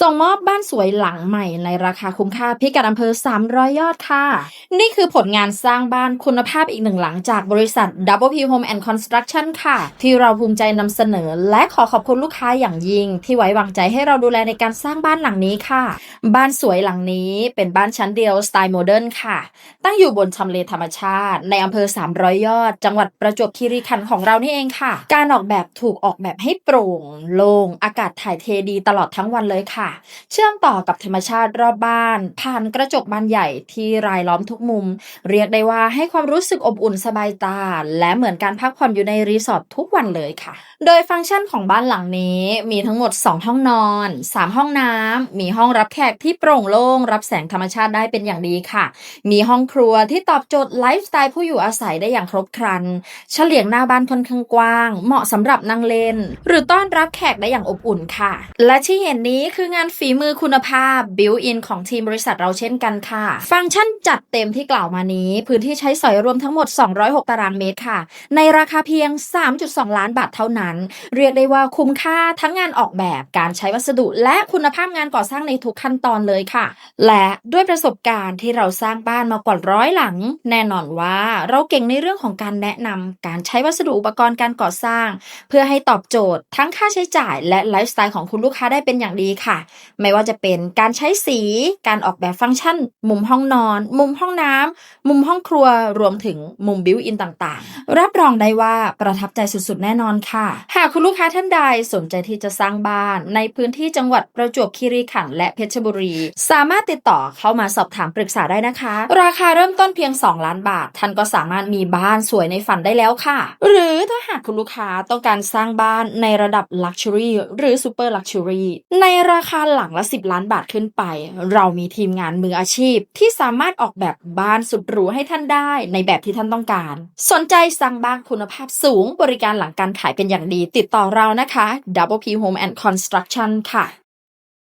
ส่งมอบบ้านสวยหลังใหม่ในราคาคุ้มค่าพิกัดอำเภอ 300 ยอดค่ะ นี่คือผลงานสร้างบ้านคุณภาพอีกหนึ่งหลังจากบริษัท Double P Home and Construction ค่ะ ที่เราภูมิใจนำเสนอ และขอขอบคุณลูกค้าอย่างยิ่ง ที่ไว้วางใจให้เราดูแลในการสร้างบ้านหลังนี้ค่ะ บ้านสวยหลังนี้เป็นบ้านชั้นเดียวสไตล์โมเดิร์นค่ะ ตั้งอยู่บนทำเลธรรมชาติ ในอำเภอ 300 ยอด จังหวัดประจวบคีรีขันธ์ของเรานี่เองค่ะ การออกแบบถูกออกแบบให้โปร่งโล่งอากาศถ่ายเทดีตลอดทั้งวันเลยค่ะเชื่อมต่อกับธรรมชาติรอบบ้าน ผ่านกระจกบานใหญ่ที่รายล้อมทุกมุม เรียกได้ว่าให้ความรู้สึกอบอุ่นสบายตา และเหมือนการพักผ่อนอยู่ในรีสอร์ททุกวันเลยค่ะ โดยฟังก์ชันของบ้านหลังนี้มีทั้งหมด 2 ห้องนอน 3 ห้องน้ำมีห้องรับแขกที่โปร่งโล่งรับแสงธรรมชาติได้เป็นอย่างดีค่ะ มีห้องครัวที่ตอบโจทย์ไลฟ์สไตล์ผู้อยู่อาศัยได้อย่างครบครัน เฉลียงหน้าบ้านค่อนข้างกว้าง เหมาะสำหรับนั่งเล่น หรือต้อนรับแขกได้อย่างอบอุ่นค่ะ และที่เห็นนี้คืองานฝีมือคุณภาพบิวอินของทีมบริษัทเราเช่นกันค่ะ ฟังก์ชันจัดเต็มที่กล่าวมานี้ พื้นที่ใช้สอยรวมทั้งหมด 206 ตารางเมตรค่ะ ในราคาเพียง 3.2 ล้านบาทเท่านั้น เรียกได้ว่าคุ้มค่าทั้งงานออกแบบการใช้วัสดุ และคุณภาพงานก่อสร้างในทุกขั้นตอนเลยค่ะ และด้วยประสบการณ์ที่เราสร้างบ้านมากว่าร้อยหลัง แน่นอนว่าเราเก่งในเรื่องของการแนะนำการใช้วัสดุอุปกรณ์การก่อสร้าง เพื่อให้ตอบโจทย์ ทั้งค่าใช้จ่ายและไลฟ์สไตล์ของคุณลูกค้าได้เป็นอย่างดีค่ะไม่ว่าจะเป็นการใช้สี การออกแบบฟังก์ชัน มุมห้องนอน มุมห้องน้ำ มุมห้องครัว รวมถึงมุมบิวอินต่างๆ รับรองได้ว่าประทับใจสุดๆ แน่นอนค่ะ หากคุณลูกค้าท่านใดสนใจที่จะสร้างบ้าน ในพื้นที่จังหวัดประจวบคีรีขันธ์และเพชรบุรี สามารถติดต่อเข้ามาสอบถามปรึกษาได้นะคะ ราคาเริ่มต้นเพียง 2 ล้านบาท ท่านก็สามารถมีบ้านสวยในฝันได้แล้วค่ะ หรือถ้าหากคุณลูกค้าต้องการสร้างบ้านในระดับ Luxury หรือ Super Luxury ในราราคาหลังละ 10 ล้านบาทขึ้นไป เรามีทีมงานมืออาชีพ ที่สามารถออกแบบบ้านสุดหรูให้ท่านได้ในแบบที่ท่านต้องการ สนใจสั่งบ้านคุณภาพสูง บริการหลังการขายเป็นอย่างดี ติดต่อเรานะคะ Double P Home and Construction ค่ะ